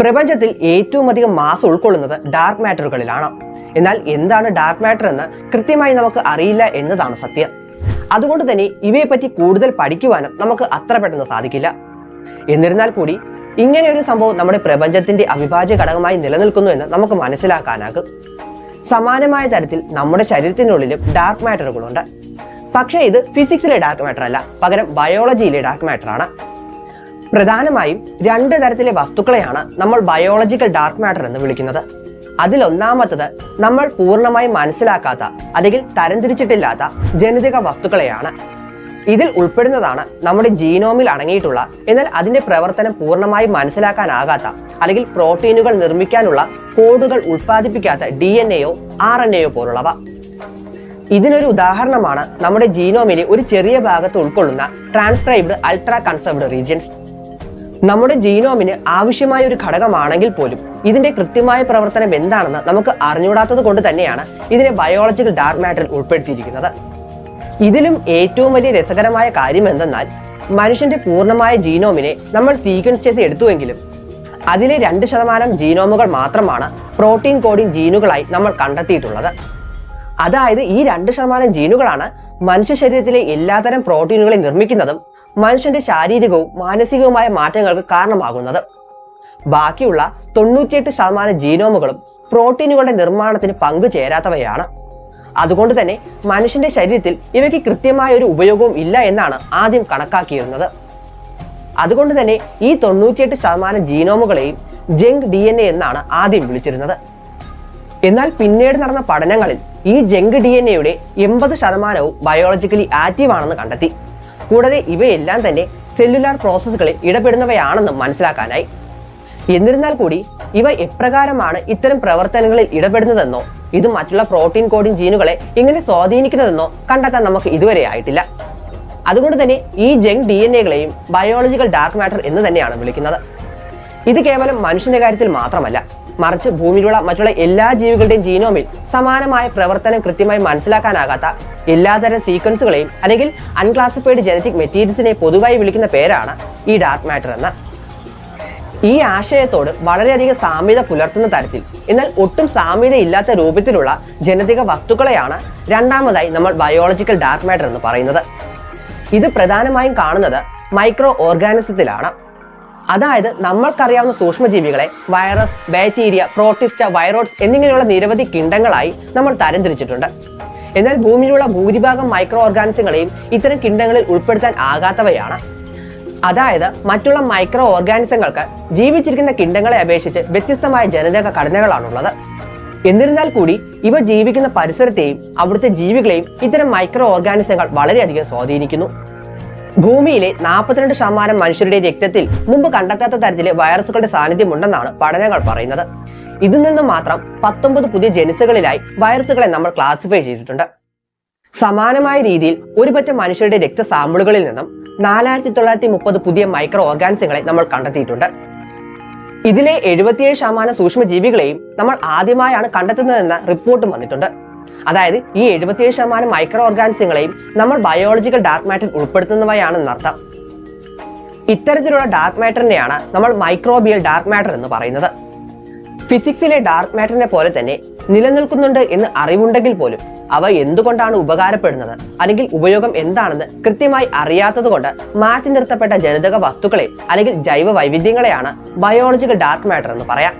പ്രപഞ്ചത്തിൽ ഏറ്റവും അധികം മാസ് ഉൾക്കൊള്ളുന്നത് ഡാർക്ക് മാറ്ററുകളിലാണ് എന്നാൽ എന്താണ് ഡാർക്ക് മാറ്റർ എന്ന് കൃത്യമായി നമുക്ക് അറിയില്ല എന്നതാണ് സത്യം. അതുകൊണ്ട് തന്നെ ഇവയെപ്പറ്റി കൂടുതൽ പഠിക്കുവാനും നമുക്ക് അത്ര പെട്ടെന്ന് സാധിക്കില്ല. എന്നിരുന്നാൽ കൂടി ഇങ്ങനെ ഒരു സംഭവം നമ്മുടെ പ്രപഞ്ചത്തിന്റെ അവിഭാജ്യ ഘടകമായി നിലനിൽക്കുന്നു എന്ന് നമുക്ക് മനസ്സിലാക്കാനാകും. സമാനമായ തരത്തിൽ നമ്മുടെ ശരീരത്തിനുള്ളിലും ഡാർക്ക് മാറ്ററുകളുണ്ട് പക്ഷേ ഇത് ഫിസിക്സിലെ ഡാർക്ക് മാറ്റർ അല്ല. പകരം ബയോളജിയിലെ ഡാർക്ക് ആണ്. പ്രധാനമായും രണ്ട് തരത്തിലെ വസ്തുക്കളെയാണ് നമ്മൾ ബയോളജിക്കൽ ഡാർക്ക് മാറ്റർ എന്ന് വിളിക്കുന്നത്. അതിലൊന്നാമത്തത് നമ്മൾ പൂർണമായി മനസ്സിലാക്കാത്ത അല്ലെങ്കിൽ തരംതിരിച്ചിട്ടില്ലാത്ത ജനിതക വസ്തുക്കളെയാണ്. ഇതിൽ ഉൾപ്പെടുന്നതാണ് നമ്മുടെ ജീനോമിൽ അടങ്ങിയിട്ടുള്ള എന്നാൽ അതിന്റെ പ്രവർത്തനം പൂർണമായും മനസ്സിലാക്കാനാകാത്ത അല്ലെങ്കിൽ പ്രോട്ടീനുകൾ നിർമ്മിക്കാനുള്ള കോഡുകൾ ഉൽപ്പാദിപ്പിക്കാത്ത ഡി എൻ എയോ ആർ എൻ എയോ പോലുള്ളവ. ഇതിനൊരു ഉദാഹരണമാണ് നമ്മുടെ ജീനോമിലെ ഒരു ചെറിയ ഭാഗത്ത് ഉൾക്കൊള്ളുന്ന ട്രാൻസ്ക്രൈബ്ഡ് അൾട്രാ കൺസർവ്ഡ് റീജിയൻസ് നമ്മുടെ ജീനോമിന് ആവശ്യമായ ഒരു ഘടകമാണെങ്കിൽ പോലും ഇതിന്റെ കൃത്യമായ പ്രവർത്തനം എന്താണെന്ന് നമുക്ക് അറിഞ്ഞുകൂടാത്തത് കൊണ്ട് തന്നെയാണ് ഇതിനെ ബയോളജിക്കൽ ഡാർക്ക് മാറ്ററിൽ ഉൾപ്പെടുത്തിയിരിക്കുന്നത്. ഇതിലും ഏറ്റവും വലിയ രസകരമായ കാര്യം എന്തെന്നാൽ മനുഷ്യന്റെ പൂർണമായ ജീനോമിനെ നമ്മൾ സീക്വൻസ് ചെയ്ത് എടുത്തുവെങ്കിലും അതിലെ രണ്ട് ശതമാനം ജീനോമുകൾ മാത്രമാണ് പ്രോട്ടീൻ കോഡിംഗ് ജീനുകളായി നമ്മൾ കണ്ടെത്തിയിട്ടുള്ളത്. അതായത് ഈ രണ്ട് ശതമാനം ജീനുകളാണ് മനുഷ്യ ശരീരത്തിലെ എല്ലാതരം പ്രോട്ടീനുകളെ നിർമ്മിക്കുന്നതും മനുഷ്യന്റെ ശാരീരികവും മാനസികവുമായ മാറ്റങ്ങൾക്ക് കാരണമാകുന്നത്. ബാക്കിയുള്ള തൊണ്ണൂറ്റിയെട്ട് ശതമാനം ജീനോമുകളും പ്രോട്ടീനുകളുടെ നിർമ്മാണത്തിന് പങ്കു ചേരാത്തവയാണ് അതുകൊണ്ട് തന്നെ മനുഷ്യന്റെ ശരീരത്തിൽ ഇവയ്ക്ക് കൃത്യമായ ഒരു ഉപയോഗവും ഇല്ല എന്നാണ് ആദ്യം കണക്കാക്കിയിരുന്നത്. അതുകൊണ്ട് തന്നെ ഈ തൊണ്ണൂറ്റിയെട്ട് ശതമാനം ജീനോമുകളെയും ജങ്ക് ഡി എൻ എ എന്നാണ് ആദ്യം വിളിച്ചിരുന്നത്. എന്നാൽ പിന്നീട് നടന്ന പഠനങ്ങളിൽ ഈ ജങ്ക് ഡി എൻ എയുടെ എൺപത് ശതമാനവും ബയോളജിക്കലി ആക്റ്റീവ് ആണെന്ന് കണ്ടെത്തി. കൂടാതെ ഇവയെല്ലാം തന്നെ സെല്ലുലാർ പ്രോസസ്സുകളിൽ ഇടപെടുന്നവയാണെന്നും മനസ്സിലാക്കാനായി. എന്നിരുന്നാൽ കൂടി ഇവ എപ്രകാരമാണ് ഇത്തരം പ്രവർത്തനങ്ങളിൽ ഇടപെടുന്നതെന്നോ ഇത് മറ്റുള്ള പ്രോട്ടീൻ കോഡിംഗ് ജീനുകളെ എങ്ങനെ സ്വാധീനിക്കുന്നതെന്നോ കണ്ടെത്താൻ നമുക്ക് ഇതുവരെ ആയിട്ടില്ല. അതുകൊണ്ട് തന്നെ ഈ ജങ്ക് ഡി എൻ എകളെയും ബയോളജിക്കൽ ഡാർക്ക് മാറ്റർ എന്ന് തന്നെയാണ് വിളിക്കുന്നത്. ഇത് കേവലം മനുഷ്യന്റെ കാര്യത്തിൽ മാത്രമല്ല മറിച്ച് ഭൂമിയിലുള്ള മറ്റുള്ള എല്ലാ ജീവികളുടെയും ജീനോമിൽ സമാനമായ പ്രവർത്തനം കൃത്യമായി മനസ്സിലാക്കാനാകാത്ത എല്ലാതരം സീക്വൻസുകളെയും അല്ലെങ്കിൽ അൺക്ലാസിഫൈഡ് ജനറ്റിക് മെറ്റീരിയൽസിനെ പൊതുവായി വിളിക്കുന്ന പേരാണ് ഈ ഡാർക്ക് മാറ്റർ എന്ന. ഈ ആശയത്തോട് വളരെയധികം സാമ്യത പുലർത്തുന്ന തരത്തിൽ എന്നാൽ ഒട്ടും സാമ്യത ഇല്ലാത്ത രൂപത്തിലുള്ള ജനിതക വസ്തുക്കളെയാണ് രണ്ടാമതായി നമ്മൾ ബയോളജിക്കൽ ഡാർക്ക് മാറ്റർ എന്ന് പറയുന്നത്. ഇത് പ്രധാനമായും കാണുന്നത് മൈക്രോ ഓർഗാനിസത്തിലാണ് അതായത് നമ്മൾക്കറിയാവുന്ന സൂക്ഷ്മജീവികളെ വൈറസ് ബാക്ടീരിയ പ്രോട്ടിസ്റ്റ വൈറോഡ്സ് എന്നിങ്ങനെയുള്ള നിരവധി കിണ്ടങ്ങളായി നമ്മൾ തരംതിരിച്ചിട്ടുണ്ട്. എന്നാൽ ഭൂമിയിലുള്ള ഭൂരിഭാഗം മൈക്രോ ഓർഗാനിസങ്ങളെയും ഇത്തരം കിണ്ടങ്ങളിൽ ഉൾപ്പെടുത്താൻ ആകാത്തവയാണ്. അതായത് മറ്റുള്ള മൈക്രോ ഓർഗാനിസങ്ങൾക്ക് ജീവിച്ചിരിക്കുന്ന കിണ്ടങ്ങളെ അപേക്ഷിച്ച് വ്യത്യസ്തമായ ജനിതക ഘടനകളാണുള്ളത്. എന്നിരുന്നാൽ കൂടി ഇവ ജീവിക്കുന്ന പരിസരത്തെയും അവിടുത്തെ ജീവികളെയും ഇത്തരം മൈക്രോ ഓർഗാനിസങ്ങൾ വളരെയധികം സ്വാധീനിക്കുന്നു. ഭൂമിയിലെ നാൽപ്പത്തിരണ്ട് ശതമാനം മനുഷ്യരുടെ രക്തത്തിൽ മുമ്പ് കണ്ടെത്താത്ത തരത്തിലെ വൈറസുകളുടെ സാന്നിധ്യമുണ്ടെന്നാണ് പഠനങ്ങൾ പറയുന്നത്. ഇതിൽ നിന്നും മാത്രം പത്തൊമ്പത് പുതിയ ജനുസുകളിലായി വൈറസുകളെ നമ്മൾ ക്ലാസിഫൈ ചെയ്തിട്ടുണ്ട്. സമാനമായ രീതിയിൽ ഒരുപറ്റം മനുഷ്യരുടെ രക്തസാമ്പിളുകളിൽ നിന്നും നാലായിരത്തി തൊള്ളായിരത്തി മുപ്പത് പുതിയ മൈക്രോ ഓർഗാനിസങ്ങളെ നമ്മൾ കണ്ടെത്തിയിട്ടുണ്ട്. ഇതിലെ എഴുപത്തിയേഴ് ശതമാനം സൂക്ഷ്മജീവികളെയും നമ്മൾ ആദ്യമായാണ് കണ്ടെത്തുന്നതെന്ന റിപ്പോർട്ടും വന്നിട്ടുണ്ട്. അതായത് ഈ എഴുപത്തിയേഴ് ശതമാനം മൈക്രോ ഓർഗാനിസങ്ങളെയും നമ്മൾ ബയോളജിക്കൽ ഡാർക്ക് മാറ്ററിൽ ഉൾപ്പെടുത്തുന്നവയാണെന്നർത്ഥം ഇത്തരത്തിലുള്ള ഡാർക്ക് മാറ്ററിനെയാണ് നമ്മൾ മൈക്രോബിയൽ ഡാർക്ക് മാറ്റർ എന്ന് പറയുന്നത്. ഫിസിക്സിലെ ഡാർക്ക് മാറ്ററിനെ പോലെ തന്നെ നിലനിൽക്കുന്നുണ്ട് എന്ന് അറിവുണ്ടെങ്കിൽ പോലും അവ എന്തുകൊണ്ടാണ് ഉപകാരപ്പെടുന്നത് അല്ലെങ്കിൽ ഉപയോഗം എന്താണെന്ന് കൃത്യമായി അറിയാത്തതുകൊണ്ട് മാറ്റി നിർത്തപ്പെട്ട ജനിതക വസ്തുക്കളെ അല്ലെങ്കിൽ ജൈവ വൈവിധ്യങ്ങളെയാണ് ബയോളജിക്കൽ ഡാർക്ക് മാറ്റർ എന്ന് പറയാം.